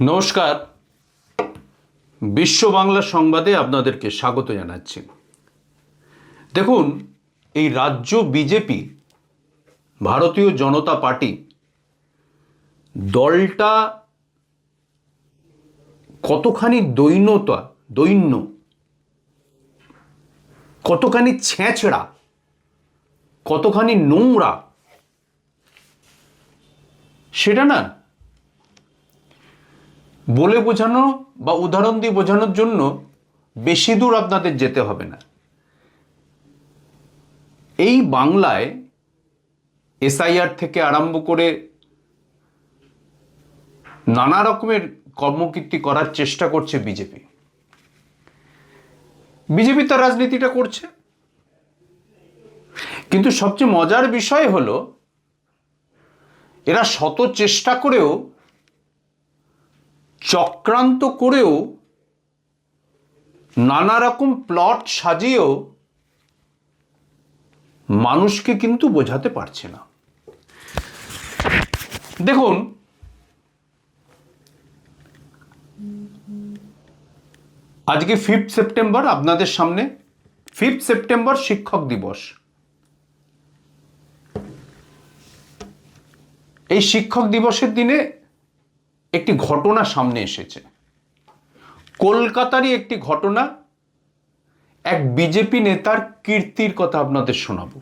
নমস্কার। বিশ্ব বাংলা সংবাদে আপনাদেরকে স্বাগত জানাচ্ছি। দেখুন, এই রাজ্য বিজেপি, ভারতীয় জনতা পার্টি দলটা কতখানি দৈন্যতা, দৈন্য, কতখানি ছেঁচড়া, কতখানি নোংরা, সেটা না বলে বোঝানো বা উদাহরণ দিয়ে বোঝানোর জন্য বেশি দূর আপনাদের যেতে হবে না। এই বাংলায় এসআইআর থেকে আরম্ভ করে নানা রকমের কর্মকীর্তি করার চেষ্টা করছে বিজেপি। বিজেপি তার রাজনীতিটা করছে। কিন্তু সবচেয়ে মজার বিষয় হলো, এরা শত চেষ্টা করেও চক্রান্ত করেও নানা রকম প্লট সাজিয়েও মানুষকে কিন্তু বোঝাতে পারছে না। দেখুন, আজকে ফিফথ সেপ্টেম্বর আপনাদের সামনে। ফিফথ সেপ্টেম্বর শিক্ষক দিবস। এই শিক্ষক দিবসের দিনে একটি ঘটনা সামনে এসেছে। কলকাতারই একটি ঘটনা। এক বিজেপি নেতার কীর্তির কথা আপনাদের শোনাবো।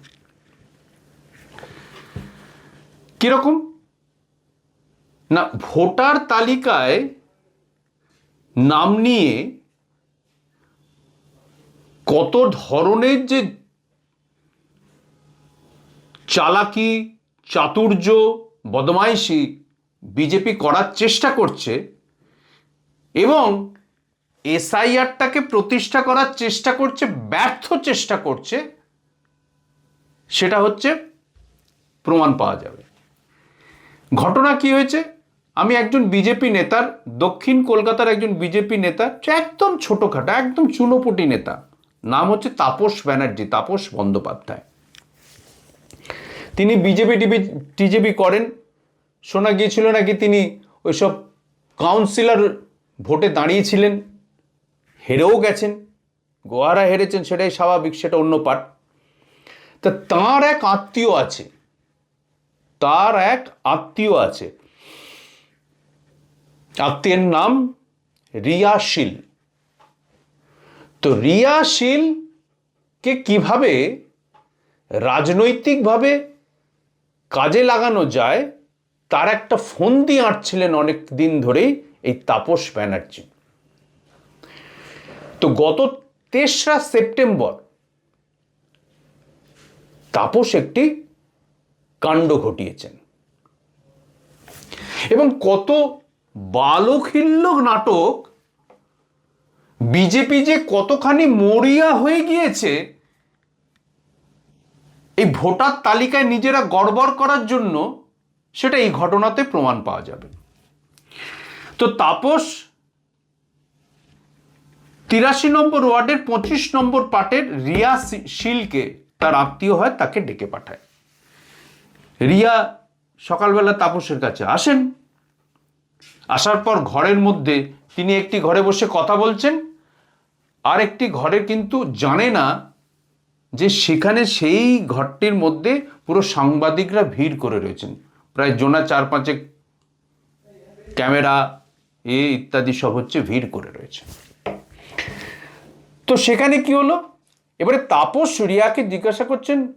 কীরকম? না, ভোটার তালিকায় নাম নিয়ে কত ধরনের যে চালাকি, চাতুর্য, বদমাইশি বিজেপি করার চেষ্টা করছে এবং এসআইআরটাকে প্রতিষ্ঠা করার চেষ্টা করছে, ব্যর্থ চেষ্টা করছে, সেটা হচ্ছে প্রমাণ পাওয়া যাবে। ঘটনা কি হয়েছে? আমি একজন বিজেপি নেতার, দক্ষিণ কলকাতার একজন বিজেপি নেতা একদম ছোটোখাটো, একদম চুনোপুটি নেতা। নাম হচ্ছে তাপস ব্যানার্জি, তাপস বন্দ্যোপাধ্যায়। তিনি বিজেপি টিভি, টিজেপি করেন শোনা গিয়েছিল নাকি তিনি ওইসব কাউন্সিলর ভোটে দাঁড়িয়েছিলেন, হেরেও গেছেন, গোয়ারা হেরেছেন সেটাই স্বাভাবিক, সেটা অন্য পাঠ তা তাঁর এক আত্মীয় আছে, তার এক আত্মীয় আছে। আত্মীয়ের নাম রিয়াশীল তো রিয়াশীলকে কীভাবে রাজনৈতিকভাবে কাজে লাগানো যায় তার একটা ফোন দিয়ে আঁটছিলেন অনেক দিন ধরেই এই তাপস ব্যানার্জি। তো গত তেসরা সেপ্টেম্বর তাপস একটি কাণ্ড ঘটিয়েছেন। এবং কত বালখিল্য নাটক বিজেপি যে কতখানি মরিয়া হয়ে গিয়েছে, এই ভোটার তালিকায় নিজেরা গড়বড় করার জন্য সেটা এই ঘটনাতে প্রমাণ পাওয়া যাবে। তো তাপস তিরাশি নম্বর ওয়ার্ডের পঁচিশ নম্বর পার্টের রিয়া শিলকে তার আত্মীয় হয়, তাকে ডেকে পাঠায়। রিয়া সকালবেলা তাপসের কাছে আসেন। আসার পর ঘরের মধ্যে তিনি একটি ঘরে বসে কথা বলছেন। আর একটি ঘরে কিন্তু জানে না যে সেখানে সেই ঘরটির মধ্যে পুরো সাংবাদিকরা ভিড় করে রয়েছেন। প্রায় জোনা চার পাঁচেক ক্যামেরা এ ইত্যাদি সব হচ্ছে ভিড় করে রয়েছে। তো সেখানে কি হলো? এবারে তাপস রিয়াকে জিজ্ঞাসা করছেন,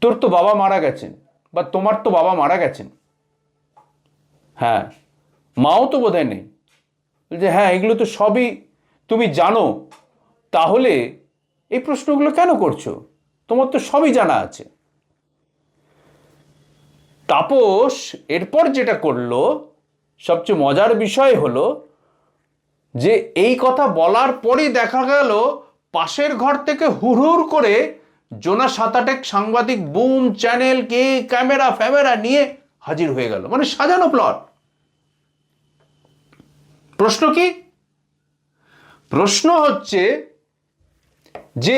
তোর তো বাবা মারা গেছেন বা তোমার তো বাবা মারা গেছেন। হ্যাঁ। মাও তো বোধহয় নেই। যে হ্যাঁ এগুলো তো সবই তুমি জানো। তাহলে এই প্রশ্নগুলো কেন করছ? তোমার তো সবই জানা আছে। তাপস এরপর যেটা করল, সবচেয়ে মজার বিষয় হলো যে এই কথা বলার পরই দেখা গেল পাশের ঘর থেকে হুড়হুড় করে জোনা সাতাটেক সাংবাদিক বুম, চ্যানেল, কে, ক্যামেরা, ফ্যামেরা নিয়ে হাজির হয়ে গেল। মানে সাজানো প্লট। প্রশ্ন কি? প্রশ্ন হচ্ছে যে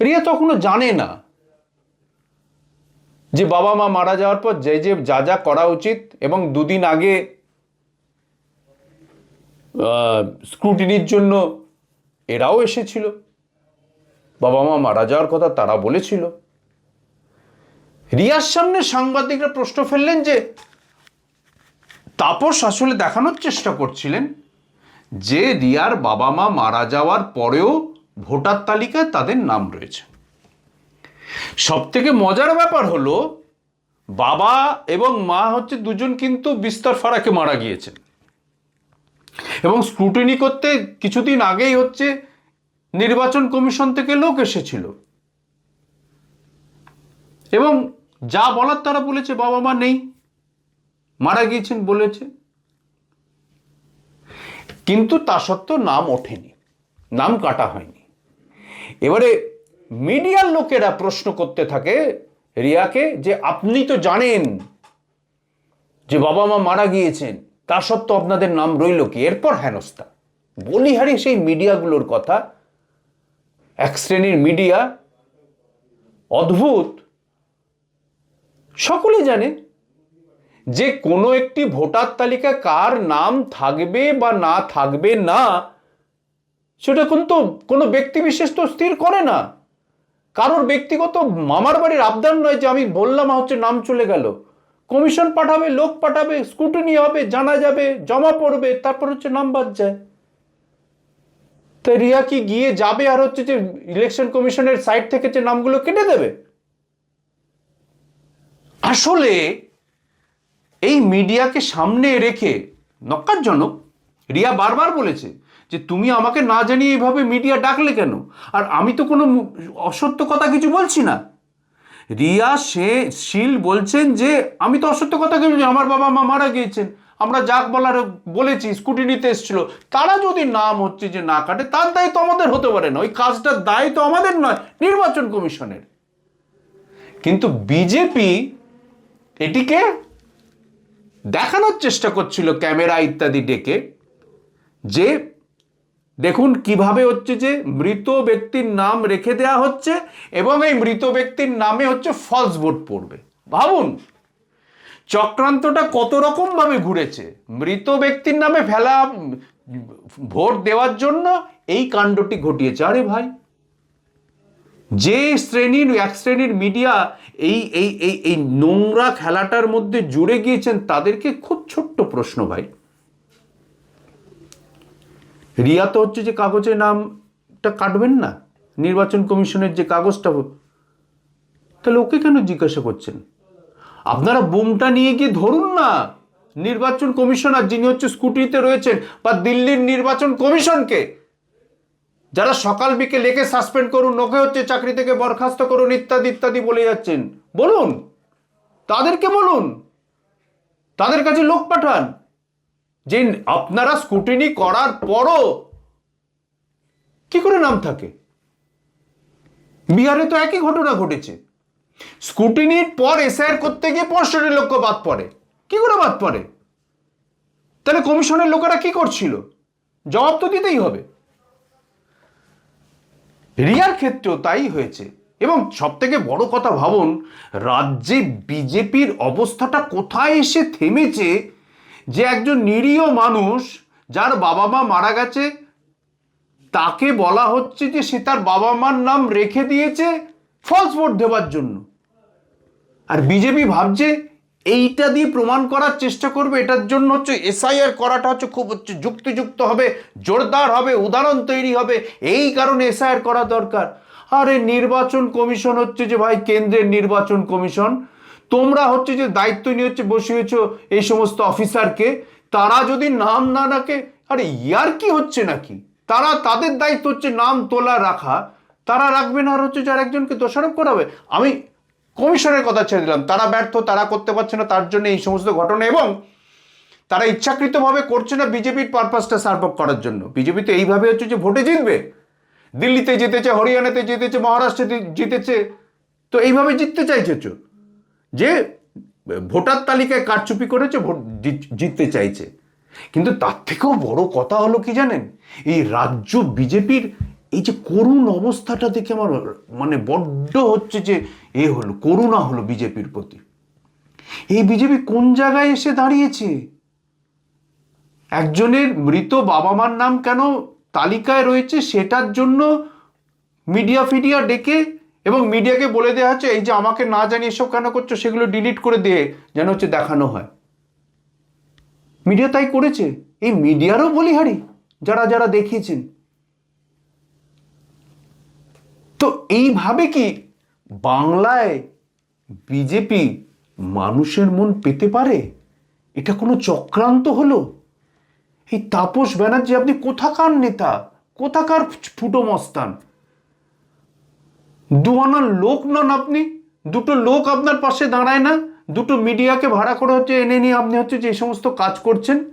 রিয়া তখনও জানে না যে বাবা মা মারা যাওয়ার পর যে যে যা যা করা উচিত এবং দুদিন আগে স্ক্রুটিনির জন্য এরাও এসেছিল। বাবা মা মারা যাওয়ার কথা তারা বলেছিল। রিয়ার সামনে সাংবাদিকরা প্রশ্ন ফেললেন যে, তাপস আসলে দেখানোর চেষ্টা করছিলেন যে রিয়ার বাবা মা মারা যাওয়ার পরেও ভোটার তালিকায় তাদের নাম রয়েছে। সব থেকে মজার ব্যাপার হলো, বাবা এবং মা হচ্ছে দুজন কিন্তু বিস্তর ফারাকে মারা গিয়েছেন। এবং স্ক্রুটিনি করতে কিছুদিন আগেই হচ্ছে নির্বাচন কমিশন থেকে লোক এসেছিল। এবং যা বলার তারা বলেছে, বাবা মা নেই, মারা গিয়েছেন বলেছে। কিন্তু তা সত্ত্বেও নাম ওঠেনি, নাম কাটা হয়নি। এবারে মিডিয়ার লোকেরা প্রশ্ন করতে থাকে, রিয়াকে, যে আপনি তো জানেন যে বাবা মা মারা গিয়েছেন, তা সত্ত্বেও আপনাদের নাম রইল কি? এরপর হেনস্থা। বলিহারি সেই মিডিয়াগুলোর কথা, এক শ্রেণির মিডিয়া, অদ্ভুত। সকলে জানে যে কোনো একটি ভোটার তালিকা কার নাম থাকবে বা না থাকবে না, সেটা কিন্তু কোনো ব্যক্তি বিশেষ তো স্থির করে না। কারোর ব্যক্তিগত মামার বাড়ির আবদার নয় যে আমি বললাম হচ্ছে নাম চলে গেল। কমিশন পাঠাবে, লোক পাঠাবে স্কুটিনি হবে, জানা যাবে, জমা পড়বে, তারপর হচ্ছে নাম বাদ যায়। তো রিয়া কি গিয়ে যাবে আর হচ্ছে যে ইলেকশন কমিশনের সাইট থেকে যে নামগুলো কেটে দেবে? আসলে এই মিডিয়াকে সামনে রেখে নক্কারজনক রিয়া বারবার বলেছে যে তুমি আমাকে না জানিয়ে এইভাবে মিডিয়া ডাকলে কেন? আর আমি তো কোনো অসত্য কথা কিছু বলছি না। রিয়া, সে, শীল বলছেন যে, আমি তো অসত্য কথা কিছু আমার বাবা মা মারা গিয়েছেন। আমরা যাক বলার বলেছি স্কুটি নিতে এসেছিল। তারা যদি নাম হচ্ছে যে না কাটে, তার দায়িত্ব আমাদের হতে পারে না। ওই কাজটার দায়িত্ব আমাদের নয়, নির্বাচন কমিশনের। কিন্তু বিজেপি এটিকে দেখানোর চেষ্টা করছিল ক্যামেরা ইত্যাদি ডেকে যে দেখুন কীভাবে হচ্ছে যে মৃত ব্যক্তির নাম রেখে দেয়া হচ্ছে এবং এই মৃত ব্যক্তির নামে হচ্ছে ফলস ভোট পড়বে। ভাবুন, চক্রান্তটা কত রকম ভাবে ঘুরেছে? মৃত ব্যক্তির নামে ফেলা, ভোট দেওয়ার জন্য এই কাণ্ডটি ঘটিয়েছে। আরে ভাই, যে শ্রেণির, এক শ্রেণির মিডিয়া এই এই এই এই নোংরা খেলাটার মধ্যে জুড়ে গিয়েছেন, তাদেরকে খুব ছোট্ট প্রশ্ন ভাই। রিয়া তো হচ্ছে যে কাগজে নামটা কাটবেন না, নির্বাচন কমিশনের যে কাগজটা তাহলে ওকে কেন জিজ্ঞাসা করছেন? আপনারা বুমটা নিয়ে গিয়ে ধরুন না, নির্বাচন কমিশনার যিনি হচ্ছে স্কুটিতে রয়েছেন বা দিল্লির নির্বাচন কমিশনকে, যারা সকাল বিকেল একে সাসপেন্ড করুন, ওকে হচ্ছে চাকরি থেকে বরখাস্ত করুন, ইত্যাদি ইত্যাদি বলে যাচ্ছেন। বলুন, তাদেরকে বলুন, তাদের কাছে লোক পাঠান। যে আপনারা স্কুটিনি করার পরও কি করে নাম থাকে? বিহারে তো একই ঘটনা ঘটেছে। স্কুটিনির পর এসআইআর করতে গিয়ে পঁয়ষট্টি লক্ষ বাদ পড়ে। কি করে বাদ পড়ে? তাহলে কমিশনের লোকেরা কি করছিল? জবাব তো দিতেই হবে। রিয়ার ক্ষেত্রেও তাই হয়েছে। এবং সব থেকে বড় কথা ভাবুন, রাজ্যে বিজেপির অবস্থাটা কোথায় এসে থেমেছে যে একজন নিরীহ মানুষ যার বাবা মা মারা গেছে, তাকে বলা হচ্ছে যে সে তার বাবা মার নাম রেখে দিয়েছে ফলস ভোট দেওয়ার জন্য। আর বিজেপি ভাবছে এইটা দিয়ে প্রমাণ করার চেষ্টা করবে, এটার জন্য হচ্ছে এসআইআর করাটা হচ্ছে খুব হচ্ছে যুক্তিযুক্ত হবে, জোরদার হবে, উদাহরণ তৈরি হবে, এই কারণে এসআইআর করা দরকার। আরে নির্বাচন কমিশন হচ্ছে যে ভাই, কেন্দ্রের নির্বাচন কমিশন তোমরা হচ্ছে যে দায়িত্ব নিয়ে হচ্ছে বসিয়েছ এই সমস্ত অফিসারকে, তারা যদি নাম না রাখে আরে ইয়ার কি হচ্ছে নাকি? তারা তাদের দায়িত্ব হচ্ছে নাম তোলা রাখা, তারা রাখবে না আর হচ্ছে যার একজনকে দোষারোপ করাবে আমি কমিশনের কথা ছেড়ে দিলাম, তারা ব্যর্থ, তারা করতে পারছে না, তার জন্য এই সমস্ত ঘটনা এবং তারা ইচ্ছাকৃতভাবে করছে না বিজেপির পারপাসটা সার্ভ করার জন্য। বিজেপি তো এইভাবে হচ্ছে যে ভোটে জিতবে। দিল্লিতে জিতেছে, হরিয়ানাতে জিতেছে, মহারাষ্ট্রে জিতেছে, তো এইভাবে জিততে চাইছে যে ভোটার তালিকায় কারচুপি করেছে, ভোট জিত- জিততে চাইছে। কিন্তু তার থেকেও বড় কথা হলো কি জানেন? এই রাজ্য বিজেপির এই যে করুণ অবস্থাটা দেখে আমার মানে বড্ড হচ্ছে যে এ হলো, করুণা হলো বিজেপির প্রতি। এই বিজেপি কোন জায়গায় এসে দাঁড়িয়েছে? একজনের মৃত বাবা মার নাম কেন তালিকায় রয়েছে, সেটার জন্য মিডিয়া ফিডিয়া ডেকে এবং মিডিয়াকে বলে দেওয়া হচ্ছে, এই যে আমাকে না জানি এসব কেন করছ, সেগুলো ডিলিট করে দিয়ে যেন হচ্ছে দেখানো হয়। মিডিয়া তাই করেছে। এই মিডিয়ারও বলিহারি, যারা যারা দেখিয়েছেন। তো এইভাবে কি বাংলায় বিজেপি মানুষের মন পেতে পারে? এটা কোনো চক্রান্ত হলো? এই তাপস ব্যানার্জি, আপনি কোথাকার নেতা? কোথাকার ফুটো মস্তান? দুয়ানার লোক নন আপনি। দুটো লোক আপনার পাশে দাঁড়ায় না। দুটো মিডিয়াকে ভাড়া করে হচ্ছে এনে নিয়ে আপনি হচ্ছে যে সমস্ত কাজ করছেন।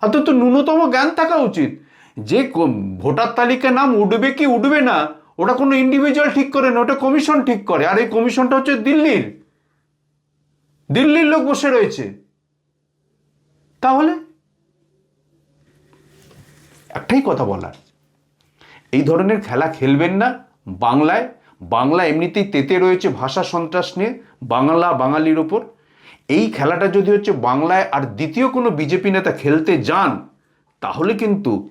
আপনার তো ন্যূনতম জ্ঞান থাকা উচিত। যে ভোটার তালিকায় নাম উঠবে কি উঠবে না, ওটা কোনো ইন্ডিভিজুয়াল ঠিক করে না, ওটা কমিশন ঠিক করে। আর এই কমিশনটা হচ্ছে দিল্লির। দিল্লির লোক বসে রয়েছে। তাহলে? একটাই কথা বলার। এই ধরনের খেলা খেলবেন না। বাংলায়, বাংলা এমনিতেই তেতে রয়েছে ভাষা সন্ত্রাস নিয়ে, বাংলা বাঙালির ওপর। এই খেলাটা যদি হচ্ছে বাংলায় আর দ্বিতীয় কোনো বিজেপি নেতা খেলতে যান, তাহলে কিন্তু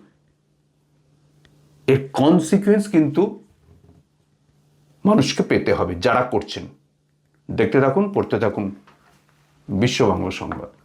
এর কনসিকুয়েন্স কিন্তু মানুষকে পেতে হবে যারা করছেন। দেখতে থাকুন, পড়তে থাকুন বিশ্ব বাংলা সংবাদ।